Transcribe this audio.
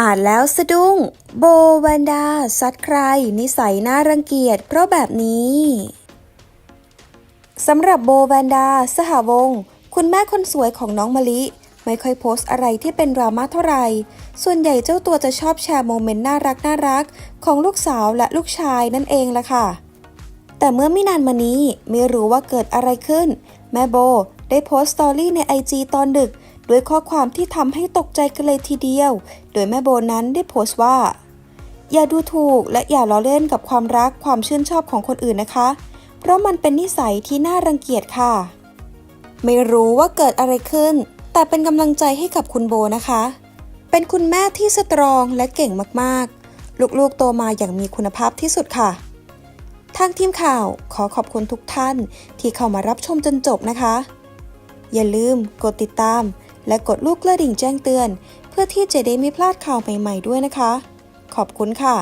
อ่านแล้วสะดุ้ง โบวันดา ซัดใคร นิสัยน่ารังเกียจเพราะแบบนี้สำหรับโบวันดา สหวง คุณแม่คนสวยของน้องมะลิ ไม่ค่อยโพสต์อะไรที่เป็นดราม่าเท่าไหร่ ส่วนใหญ่เจ้าตัวจะชอบแชร์โมเมนต์น่ารักน่ารักของลูกสาวและลูกชายนั่นเองล่ะค่ะ แต่เมื่อไม่นานมานี้ไม่รู้ว่าเกิดอะไรขึ้น แม่โบได้โพสต์สตอรี่ในไอจตอนดึก ด้วยข้อความที่ทำให้ตกใจกันเลยทีเดียว โดยแม่โบนั้นได้โพสต์ว่า อย่าดูถูกและอย่าล้อเล่นกับความรักความชื่นชอบของคนอื่นนะคะ เพราะมันเป็นนิสัยที่น่ารังเกียจค่ะ ไม่รู้ว่าเกิดอะไรขึ้น แต่เป็นกำลังใจให้กับคุณโบนะคะ เป็นคุณแม่ที่สตรองและเก่งมากๆ ลูกๆโตมาอย่างมีคุณภาพที่สุดค่ะทางทีมข่าวขอขอบคุณทุกท่านที่เข้ามารับชมจนจบนะคะ อย่าลืมกดติดตาม และกดลูกกระดิ่งแจ้งเตือน เพื่อที่จะได้ไม่พลาดข่าวใหม่ ๆ ด้วยนะคะ ขอบคุณค่ะ